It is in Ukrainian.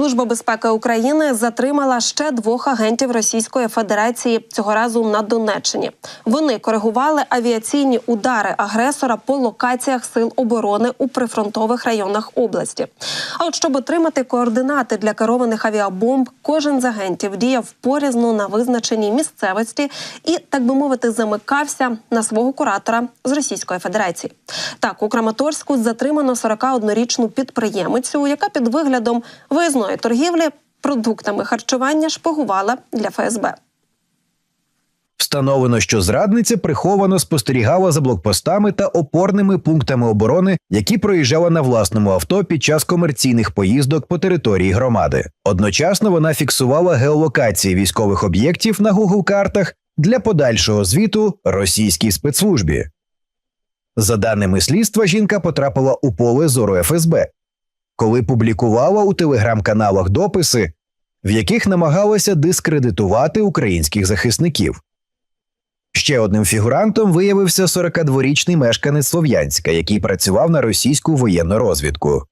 Служба безпеки України затримала ще двох агентів Російської Федерації цього разу на Донеччині. Вони коригували авіаційні удари агресора по локаціях сил оборони у прифронтових районах області. А от щоб отримати координати для керованих авіабомб, кожен з агентів діяв порізно на визначеній місцевості і, так би мовити, замикався на свого куратора з Російської Федерації. Так, у Краматорську затримано 41-річну підприємицю, яка під виглядом виїзної торгівлі продуктами харчування шпигувала для ФСБ. Встановлено, що зрадниця приховано спостерігала за блокпостами та опорними пунктами оборони, які проїжджала на власному авто під час комерційних поїздок по території громади. Одночасно вона фіксувала геолокації військових об'єктів на Google картах для подальшого звіту російській спецслужбі. За даними слідства, жінка потрапила у поле зору ФСБ, коли публікувала у телеграм-каналах дописи, в яких намагалася дискредитувати українських захисників. Ще одним фігурантом виявився 42-річний мешканець Слов'янська, який працював на російську воєнну розвідку.